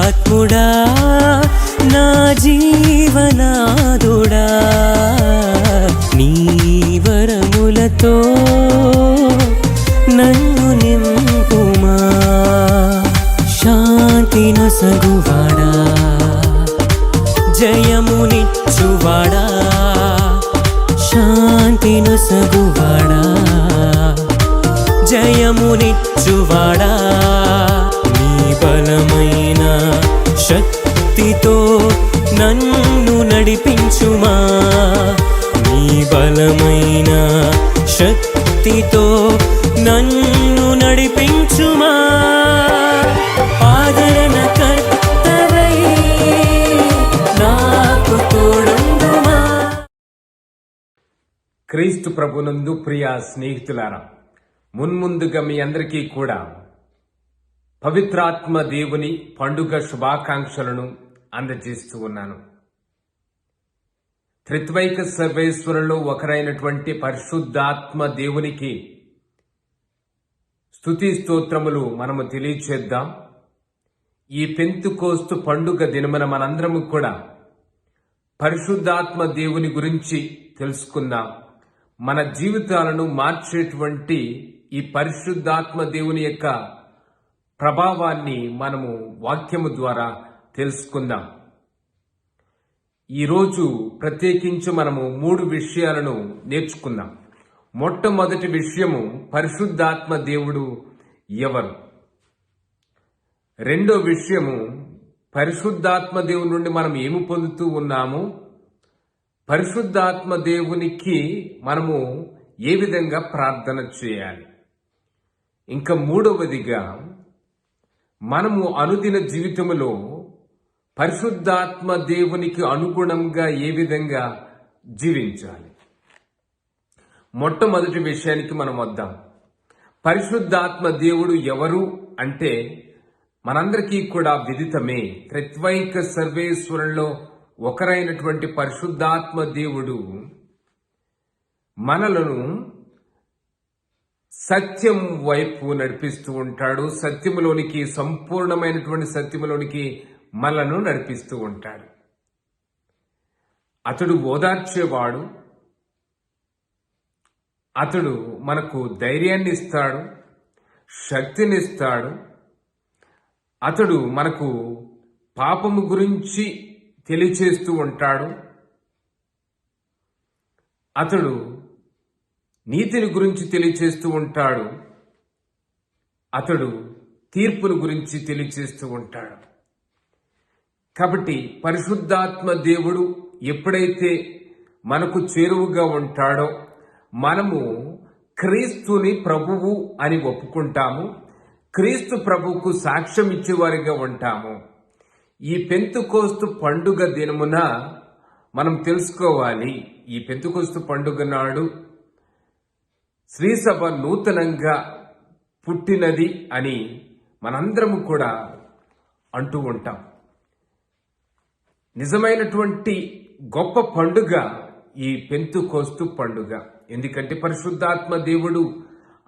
పరిశుద్ధాత్ముడా నా జీవనాదుడా. నీ వరములతో నన్ను నింపుమా. శాంతి నొసగువాడా జయమునిచ్చువాడా. శాంతి నొసగువాడా జయమునిచ్చువాడా. బలమైన శక్తితో నన్ను నడిపించుమా? నీ బలమైన శక్తితో నన్ను నడిపించుమా? ఆదరణ కర్తవై నాకు క్రీస్తు ప్రభునందు ప్రియ స్నేహితులారా మున్ముందుగా మీ అందరికీ కూడా పవిత్రాత్మ దేవుని పండుగ శుభాకాంక్షలను అందజేస్తూ ఉన్నాను. త్రిత్వైక సర్వేశ్వరులో ఒకరైనటువంటి పరిశుద్ధాత్మ దేవునికి స్థుతి స్తోత్రములు మనము తెలియచేద్దాం. ఈ పెంతుకోస్తు పండుగ దినమున మనందరము కూడా పరిశుద్ధాత్మ దేవుని గురించి తెలుసుకుందాం. మన జీవితాలను మార్చేటువంటి ఈ పరిశుద్ధాత్మ దేవుని యొక్క ప్రభావాన్ని మనము వాక్యము ద్వారా తెలుసుకుందాం. ఈరోజు ప్రత్యేకించి మనము మూడు విషయాలను నేర్చుకుందాం. మొట్టమొదటి విషయము పరిశుద్ధాత్మ దేవుడు ఎవరు? రెండో విషయము పరిశుద్ధాత్మ దేవుని నుండి మనం ఏమి పొందుతూ ఉన్నాము? పరిశుద్ధాత్మ దేవునికి మనము ఏ విధంగా ప్రార్థన చేయాలి? ఇంకా మూడవదిగా మనము అనుదిన జీవితంలో పరిశుద్ధాత్మ దేవునికి అనుగుణంగా ఏ విధంగా జీవించాలి? మొట్టమొదటి విషయానికి మనం వద్దాం. పరిశుద్ధాత్మ దేవుడు ఎవరు అంటే మనందరికీ కూడా విదితమే. త్రిత్వైక సర్వేశ్వరంలో ఒకరైనటువంటి పరిశుద్ధాత్మ దేవుడు మనలను సత్యం వైపు నడిపిస్తూ ఉంటాడు. సత్యములోనికి సంపూర్ణమైనటువంటి సత్యములోనికి మనలను నడిపిస్తూ ఉంటాడు. అతడు ఓదార్చేవాడు. అతడు మనకు ధైర్యాన్ని ఇస్తాడు శక్తినిస్తాడు. అతడు మనకు పాపము గురించి తెలియచేస్తూ ఉంటాడు. అతడు నీతిని గురించి తెలియచేస్తూ ఉంటాడు. అతడు తీర్పును గురించి తెలియచేస్తూ ఉంటాడు. కాబట్టి పరిశుద్ధాత్మ దేవుడు ఎప్పుడైతే మనకు చేరువుగా ఉంటాడో మనము క్రీస్తుని ప్రభువు అని ఒప్పుకుంటాము. క్రీస్తు ప్రభువుకు సాక్ష్యం ఇచ్చేవారిగా ఉంటాము. ఈ పెంతుకోస్తు పండుగ దినమున మనం తెలుసుకోవాలి. ఈ పెంతుకోస్తు పండుగ నాడు శ్రీసభ నూతనంగా పుట్టినది అని మనందరము కూడా అంటూ ఉంటాం. నిజమైనటువంటి గొప్ప పండుగ ఈ పెంతుకోస్తు పండుగ. ఎందుకంటే పరిశుద్ధాత్మ దేవుడు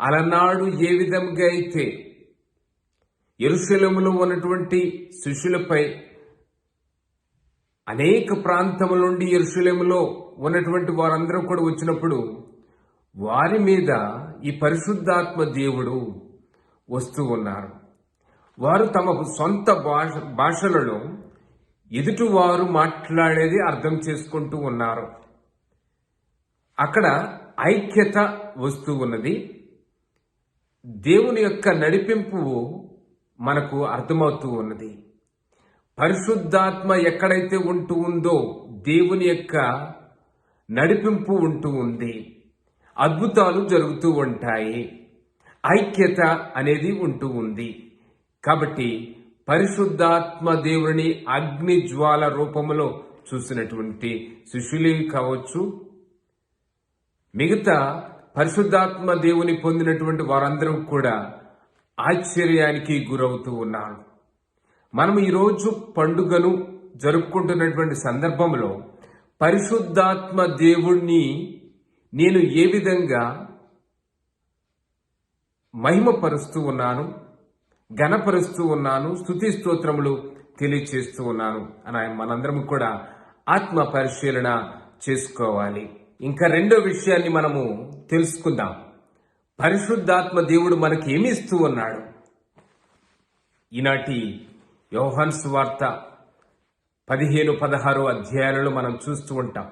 అలనాడు ఏ విధంగా అయితే ఎరుశలములో ఉన్నటువంటి శిష్యులపై అనేక ప్రాంతముల నుండి ఎరుశలములో ఉన్నటువంటి వారందరూ కూడా వచ్చినప్పుడు వారి మీద ఈ పరిశుద్ధాత్మ దేవుడు వస్తూ ఉన్నారు. వారు తమ సొంత భాష భాషలలో ఎదుటివారు మాట్లాడేది అర్థం చేసుకుంటూ ఉన్నారు. అక్కడ ఐక్యత వస్తూ ఉన్నది. దేవుని యొక్క నడిపింపు మనకు అర్థమవుతూ ఉన్నది. పరిశుద్ధాత్మ ఎక్కడైతే ఉంటూ ఉందో దేవుని యొక్క నడిపింపు ఉంటూ ఉంది. అద్భుతాలు జరుగుతూ ఉంటాయి. ఐక్యత అనేది ఉంటూ ఉంది. కాబట్టి పరిశుద్ధాత్మ దేవుని అగ్ని జ్వాల రూపంలో చూసినటువంటి శిష్యులే కావచ్చు. మిగతా పరిశుద్ధాత్మ దేవుని పొందినటువంటి వారందరూ కూడా ఆశ్చర్యానికి గురవుతూ ఉన్నారు. మనం ఈరోజు పండుగను జరుపుకుంటున్నటువంటి సందర్భంలో పరిశుద్ధాత్మ దేవుణ్ణి నేను ఏ విధంగా మహిమపరుస్తూ ఉన్నాను ఘనపరుస్తూ ఉన్నాను స్థుతి స్తోత్రములు తెలియచేస్తూ ఉన్నాను అని మనందరం కూడా ఆత్మ పరిశీలన చేసుకోవాలి. ఇంకా రెండో విషయాన్ని మనము తెలుసుకుందాం. పరిశుద్ధాత్మ దేవుడు మనకి ఏమి ఇస్తూ ఉన్నాడు? ఈనాటి యోహన్స్ వార్త పదిహేను పదహారు అధ్యాయాలలో మనం చూస్తూ ఉంటాం.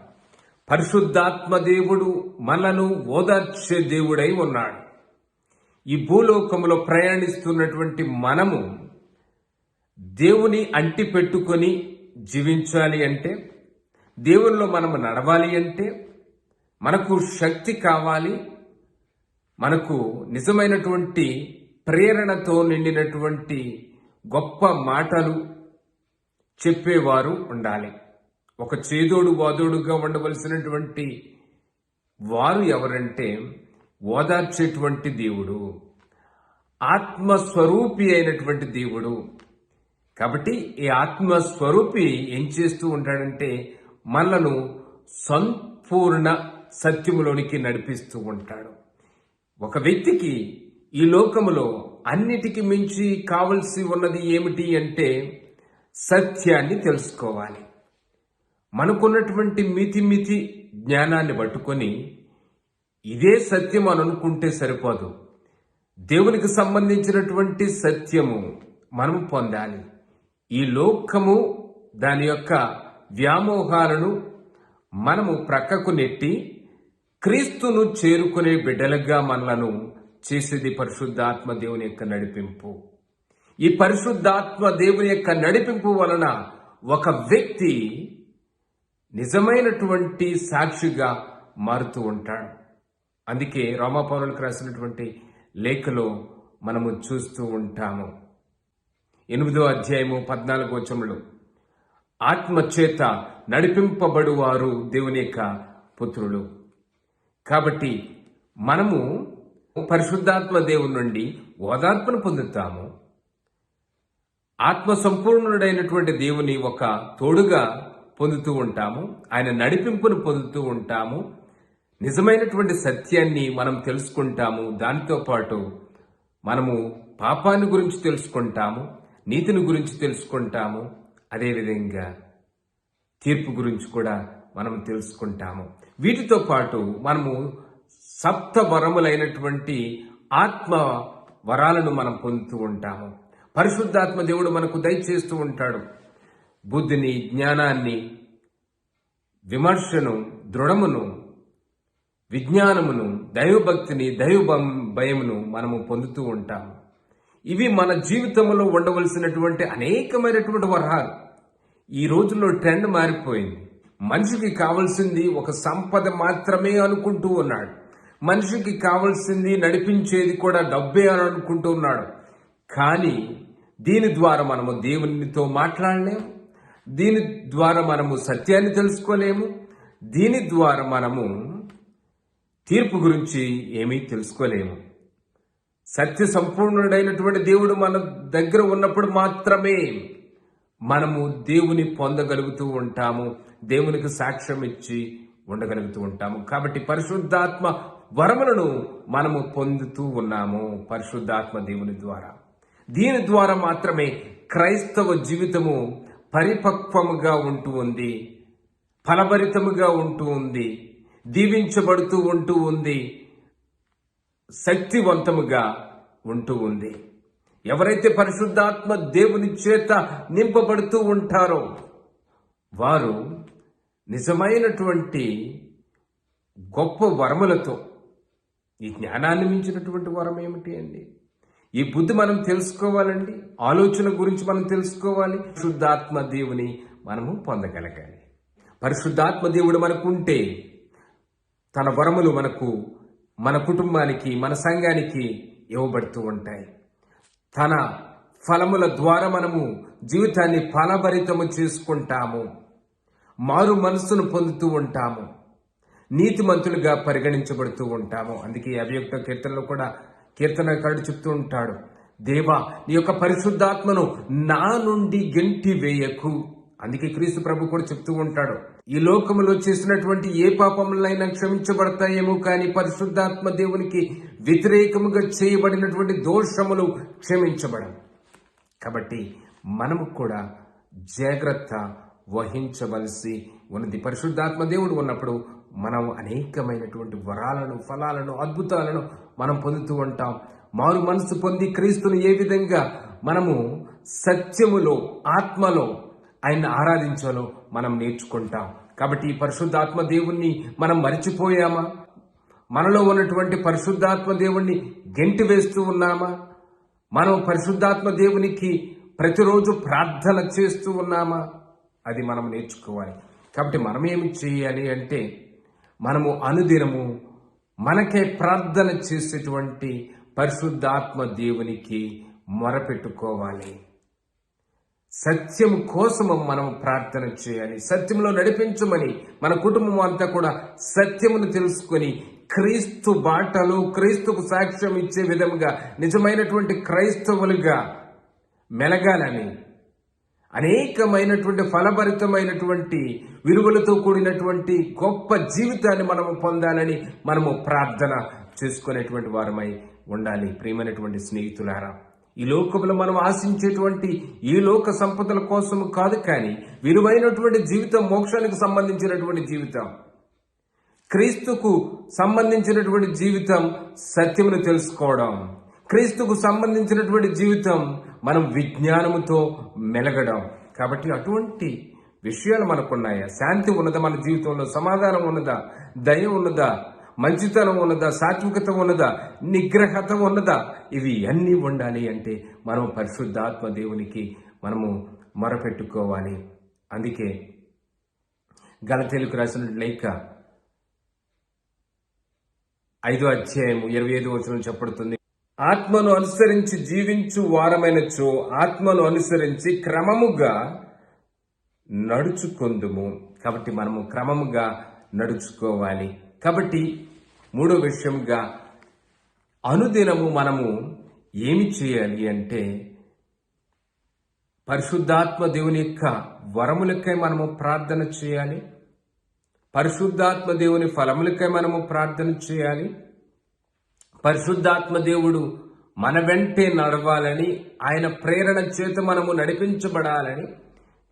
పరిశుద్ధాత్మ దేవుడు మనను ఓదార్చే దేవుడై ఉన్నాడు. ఈ భూలోకంలో ప్రయాణిస్తున్నటువంటి మనము దేవుని అంటి పెట్టుకొని జీవించాలి అంటే దేవునిలో మనము నడవాలి అంటే మనకు శక్తి కావాలి మనకు నిజమైనటువంటి ప్రేరణతో నిండినటువంటి గొప్ప మాటలు చెప్పేవారు ఉండాలి. ఒక చేదోడు వాదోడుగా ఉండవలసినటువంటి వారు ఎవరంటే ఓదార్చేటువంటి దేవుడు ఆత్మస్వరూపి అయినటువంటి దేవుడు. కాబట్టి ఈ ఆత్మస్వరూపి ఏం చేస్తూ ఉంటాడంటే మనలను సంపూర్ణ సత్యములోనికి నడిపిస్తూ ఉంటాడు. ఒక వ్యక్తికి ఈ లోకములో అన్నిటికీ మించి కావలసి ఉన్నది ఏమిటి అంటే సత్యాన్ని తెలుసుకోవాలి. మనకున్నటువంటి మితి మితి జ్ఞానాన్ని పట్టుకొని ఇదే సత్యం అని అనుకుంటే సరిపోదు. దేవునికి సంబంధించినటువంటి సత్యము మనం పొందాలి. ఈ లోకము దాని యొక్క వ్యామోహాలను మనము ప్రక్కకు నెట్టి క్రీస్తును చేరుకునే బిడ్డలుగా మనలను చేసేది పరిశుద్ధాత్మ దేవుని యొక్క నడిపింపు. ఈ పరిశుద్ధాత్మ దేవుని యొక్క నడిపింపు వలన ఒక వ్యక్తి నిజమైనటువంటి సాక్షిగా మారుతూ ఉంటాడు. అందుకే రోమాపౌరులకు రాసినటువంటి లేఖలో మనము చూస్తూ ఉంటాము. ఎనిమిదో అధ్యాయము పద్నాలుగో వచనంలో ఆత్మచేత నడిపింపబడువారు దేవుని యొక్క పుత్రులు. కాబట్టి మనము పరిశుద్ధాత్మ దేవుని నుండి ఓదార్పును పొందుతాము. ఆత్మ సంపూర్ణుడైనటువంటి దేవుని ఒక తోడుగా పొందుతూ ఉంటాము. ఆయన నడిపింపును పొందుతూ ఉంటాము. నిజమైనటువంటి సత్యాన్ని మనం తెలుసుకుంటాము. దానితో పాటు మనము పాపాన్ని గురించి తెలుసుకుంటాము. నీతిని గురించి తెలుసుకుంటాము. అదేవిధంగా తీర్పు గురించి కూడా మనం తెలుసుకుంటాము. వీటితో పాటు మనము సప్త వరములైనటువంటి ఆత్మ వరాలను మనం పొందుతూ ఉంటాము. పరిశుద్ధాత్మ దేవుడు మనకు దయచేస్తూ ఉంటాడు. బుద్ధిని జ్ఞానాన్ని విమర్శను దృఢమును విజ్ఞానమును దైవభక్తిని దైవ భయమును మనము పొందుతూ ఉంటాము ఇవి మన జీవితంలో ఉండవలసినటువంటి అనేకమైనటువంటి వరహాలు ఈ రోజుల్లో ట్రెండ్ మారిపోయింది. మనిషికి కావలసింది ఒక సంపద మాత్రమే అనుకుంటూ ఉన్నాడు. మనిషికి కావలసింది నడిపించేది కూడా డబ్బే అని అనుకుంటూ ఉన్నాడు. కానీ దీని ద్వారా మనము దేవునితో మాట్లాడలేము. దీని ద్వారా మనము సత్యాన్ని తెలుసుకోలేము. దీని ద్వారా మనము తీర్పు గురించి ఏమీ తెలుసుకోలేము. సత్య సంపూర్ణుడైనటువంటి దేవుడు మన దగ్గర ఉన్నప్పుడు మాత్రమే మనము దేవుని పొందగలుగుతూ ఉంటాము. దేవునికి సాక్ష్యం ఇచ్చి ఉండగలుగుతూ ఉంటాము. కాబట్టి పరిశుద్ధాత్మ వరములను మనము పొందుతూ ఉన్నాము పరిశుద్ధాత్మ దేవుని ద్వారా. దీని ద్వారా మాత్రమే క్రైస్తవ జీవితము పరిపక్వముగా ఉంటూ ఉంది ఫలభరితముగా ఉంటూ ఉంది దీవించబడుతూ ఉంటూ ఉంది శక్తివంతముగా ఉంటూ ఉంది. ఎవరైతే పరిశుద్ధాత్మ దేవుని చేత నింపబడుతూ ఉంటారో వారు నిజమైనటువంటి గొప్ప వరములతో ఈ జ్ఞానాన్ని మించినటువంటి వరం ఏమిటి అండి? ఈ బుద్ధి మనం తెలుసుకోవాలండి. ఆలోచన గురించి మనం తెలుసుకోవాలి. శుద్ధాత్మ దేవుని మనము పొందగలగాలి. పరిశుద్ధాత్మ దేవుడు మనకు ఉంటే తన వరములు మనకు మన కుటుంబానికి మన సంఘానికి ఇవ్వబడుతూ ఉంటాయి. తన ఫలముల ద్వారా మనము జీవితాన్ని ఫలభరితము చేసుకుంటాము. మారు మనస్సును పొందుతూ ఉంటాము. నీతిమంతులుగా పరిగణించబడుతూ ఉంటాము. అందుకే అభియుక్త కీర్తనలో కూడా కీర్తనకారుడు చెప్తూ ఉంటాడు దేవా నీ యొక్క పరిశుద్ధాత్మను నా నుండి గెంటి వేయకు. అందుకే క్రీస్తు ప్రభు కూడా చెప్తూ ఉంటాడు ఈ లోకములో చేసినటువంటి ఏ పాపములైనా క్షమించబడతాయేమో కానీ పరిశుద్ధాత్మ దేవునికి వ్యతిరేకముగా చేయబడినటువంటి దోషములు క్షమించబడవు. కాబట్టి మనము కూడా జాగ్రత్త వహించవలసి ఉన్నది. పరిశుద్ధాత్మ దేవుడు ఉన్నప్పుడు మనం అనేకమైనటువంటి వరాలను ఫలాలను అద్భుతాలను మనం పొందుతూ ఉంటాం. మారు మనసు పొంది క్రీస్తును ఏ విధంగా మనము సత్యములో ఆత్మలో ఆయన ఆరాధించాలో మనం నేర్చుకుంటాం. కాబట్టి ఈ పరిశుద్ధాత్మ దేవుణ్ణి మనం మరిచిపోయామా? మనలో ఉన్నటువంటి పరిశుద్ధాత్మ దేవుణ్ణి గెంటి వేస్తూ ఉన్నామా? మనం పరిశుద్ధాత్మ దేవునికి ప్రతిరోజు ప్రార్థన చేస్తూ ఉన్నామా? అది మనం నేర్చుకోవాలి. కాబట్టి మనం ఏమి చేయాలి అంటే మనము అనుదినము మనకే ప్రార్థన చేసేటువంటి పరిశుద్ధాత్మ దేవునికి మొరపెట్టుకోవాలి. సత్యం కోసము మనం ప్రార్థన చేయాలి. సత్యంలో నడిపించమని మన కుటుంబం అంతా కూడా సత్యమును తెలుసుకొని క్రీస్తు బాటలు క్రీస్తుకు సాక్ష్యం ఇచ్చే విధముగా నిజమైనటువంటి క్రైస్తవులుగా మెలగాలని అనేకమైనటువంటి ఫలభరితమైనటువంటి విలువలతో కూడినటువంటి గొప్ప జీవితాన్ని మనము పొందాలని మనము ప్రార్థన చేసుకునేటువంటి వారమై ఉండాలి. ప్రేమైనటువంటి స్నేహితులారా ఈ లోకంలో మనం ఆశించేటువంటి ఈ లోక సంపదల కోసము కాదు కానీ విలువైనటువంటి జీవితం మోక్షానికి సంబంధించినటువంటి జీవితం క్రీస్తుకు సంబంధించినటువంటి జీవితం సత్యమును తెలుసుకోవడం క్రీస్తుకు సంబంధించినటువంటి జీవితం మనం విజ్ఞానముతో మెలగడం. కాబట్టి అటువంటి విషయాలు మనకున్నాయా? శాంతి ఉన్నదా మన జీవితంలో? సమాధానం ఉన్నదా? దయ ఉన్నదా? మంచితనం ఉన్నదా? సాత్వికత ఉన్నదా? నిగ్రహత ఉన్నదా? ఇవి అన్నీ ఉండాలి అంటే మనం పరిశుద్ధాత్మ దేవునికి మనము మొరపెట్టుకోవాలి. అందుకే గలతెలుకు రాసిన లేఖ ఐదో అధ్యాయం ఇరవై ఐదు వచనం చెప్పడుతుంది ఆత్మను అనుసరించి జీవించు వారమైనచో ఆత్మను అనుసరించి క్రమముగా నడుచుకొందుము. కాబట్టి మనము క్రమముగా నడుచుకోవాలి. కాబట్టి మూడో విషయంగా అనుదినము మనము ఏమి చేయాలి అంటే పరిశుద్ధాత్మ దేవుని యొక్క వరములకై మనము ప్రార్థన చేయాలి. పరిశుద్ధాత్మ దేవుని ఫలములకై మనము ప్రార్థన చేయాలి. పరిశుద్ధాత్మ దేవుడు మన వెంటే నడవాలని ఆయన ప్రేరణ చేత మనము నడిపించబడాలని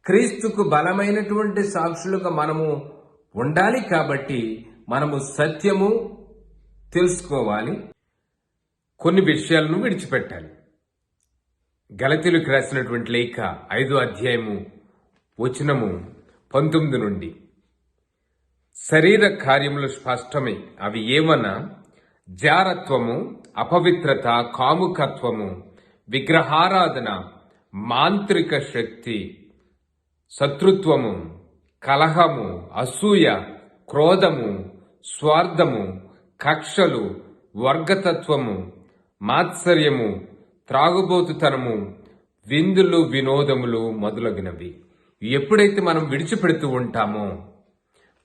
క్రీస్తుకు బలమైనటువంటి సాక్షులుగా మనము ఉండాలి కాబట్టి మనము సత్యము తెలుసుకోవాలి. కొన్ని విషయాలను విడిచిపెట్టాలి. గలతీలకు రాసినటువంటి లేఖ ఐదో అధ్యాయము వచనము పంతొమ్మిది నుండి. శరీర కార్యములు స్పష్టమై అవి ఏమన్నా? జారత్వము అపవిత్రత కాముకత్వము విగ్రహారాధన మాంత్రిక శక్తి శత్రుత్వము కలహము అసూయ క్రోధము స్వార్థము కక్షలు వర్గతత్వము మాత్సర్యము త్రాగుబోతుతనము విందులు వినోదములు మొదలగినవి. ఎప్పుడైతే మనం విడిచిపెడుతూ ఉంటామో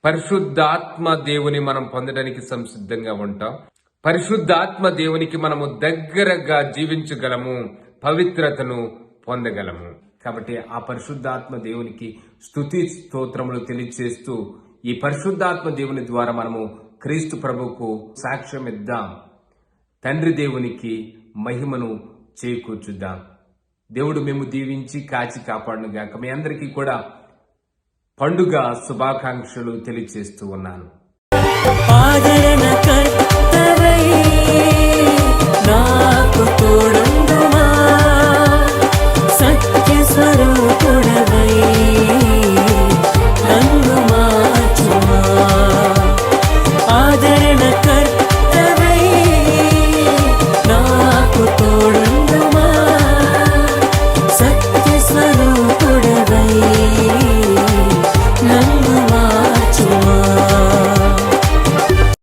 పరిశుద్ధాత్మ దేవుని మనం పొందడానికి సంసిద్ధంగా ఉంటాం. పరిశుద్ధాత్మ దేవునికి మనము దగ్గరగా జీవించగలము పవిత్రతను పొందగలము. కాబట్టి ఆ పరిశుద్ధాత్మ దేవునికి స్తుతి స్తోత్రములు తెలియచేస్తూ ఈ పరిశుద్ధాత్మ దేవుని ద్వారా మనము క్రీస్తు ప్రభుకు సాక్ష్యం ఇద్దాం. తండ్రి దేవునికి మహిమను చేకూర్చుద్దాం దేవుడు మేము దీవించి కాచి కాపాడునుగాక మీ అందరికీ కూడా పండుగ శుభాకాంక్షలు తెలియచేస్తూ ఉన్నాను.